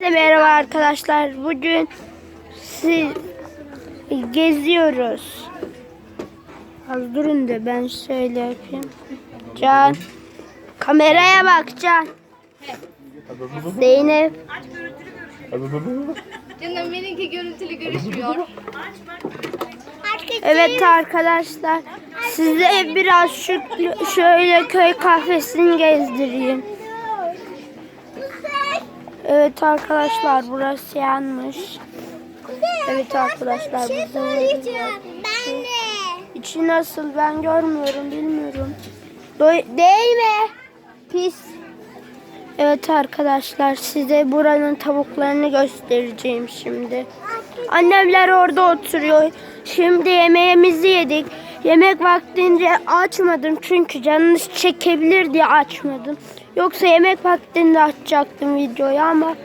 Merhaba arkadaşlar. Bugün siz geziyoruz. Az durun da ben şöyle yapayım. Can. Kameraya bak Can. Zeynep. Canım benimki görüntülü görüşmüyor. Evet arkadaşlar. Size biraz şu şöyle köy kahvesini gezdireyim. Evet arkadaşlar burası yanmış. Evet arkadaşlar bizim Ben de. içi nasıl ben görmüyorum bilmiyorum. Değil mi? Pis. Evet arkadaşlar size buranın tavuklarını göstereceğim şimdi. Annemler orada oturuyor. Şimdi yemeğimizi yedik. Yemek vaktince açmadım çünkü canınız çekebilir diye açmadım. Yoksa yemek vaktinde açacaktım videoyu ama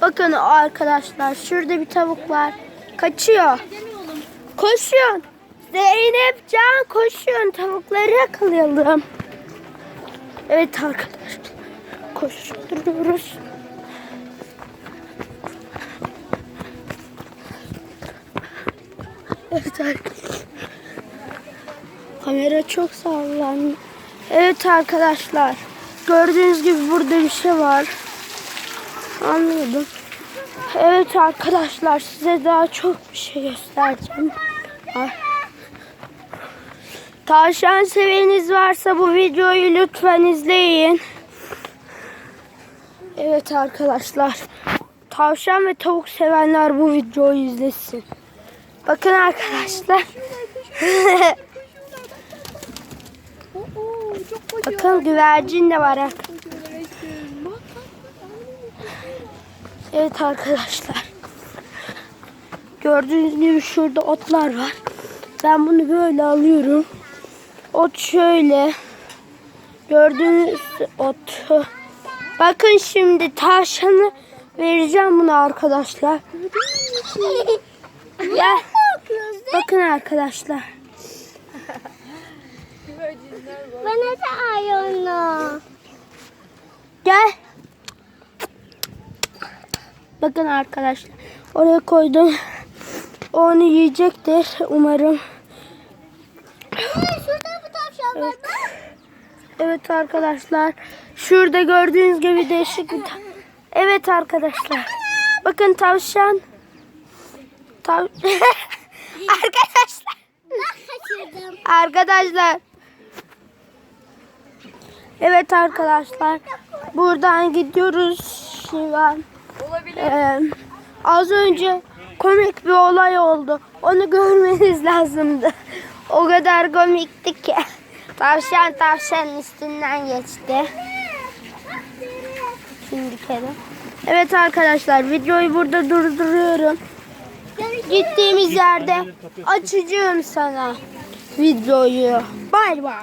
bakın arkadaşlar şurada bir tavuk var. Kaçıyor. Koşuyorsun. Zeynep Can koşuyorsun. Tavukları yakalayalım. Evet arkadaşlar. Koşturuyoruz. Evet arkadaşlar. Kamera çok sallanıyor. Evet arkadaşlar. Gördüğünüz gibi burada bir şey var. Anladım. Evet arkadaşlar size daha çok bir şey göstereceğim. Ay. Tavşan seveniz varsa bu videoyu lütfen izleyin. Evet arkadaşlar. Tavşan ve tavuk sevenler bu videoyu izlesin. Bakın arkadaşlar. Bakın güvercin de var. Evet arkadaşlar. Gördüğünüz gibi şurada otlar var. Ben bunu böyle alıyorum. Ot şöyle. Gördüğünüz ot. Bakın şimdi tavşanı vereceğim bunu arkadaşlar. Gel. Bakın arkadaşlar. Bana da ayonu. Gel. Bakın arkadaşlar. Oraya koydum. O onu yiyecektir umarım. Şurada bu tavşan var. Evet arkadaşlar. Şurada gördüğünüz gibi değişik bir Evet arkadaşlar. Bakın tavşan. Tav arkadaşlar. Arkadaşlar. Evet arkadaşlar. Buradan gidiyoruz an. Ee, az önce komik bir olay oldu. Onu görmeniz lazımdı. O kadar komikti ki. Tavşan tavşanın üstünden geçti. Şimdi kere. Evet arkadaşlar videoyu burada durduruyorum. Gittiğimiz yerde açacağım sana videoyu. Bay bay.